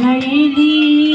नए दी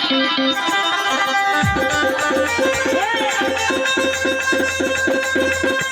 Thank you.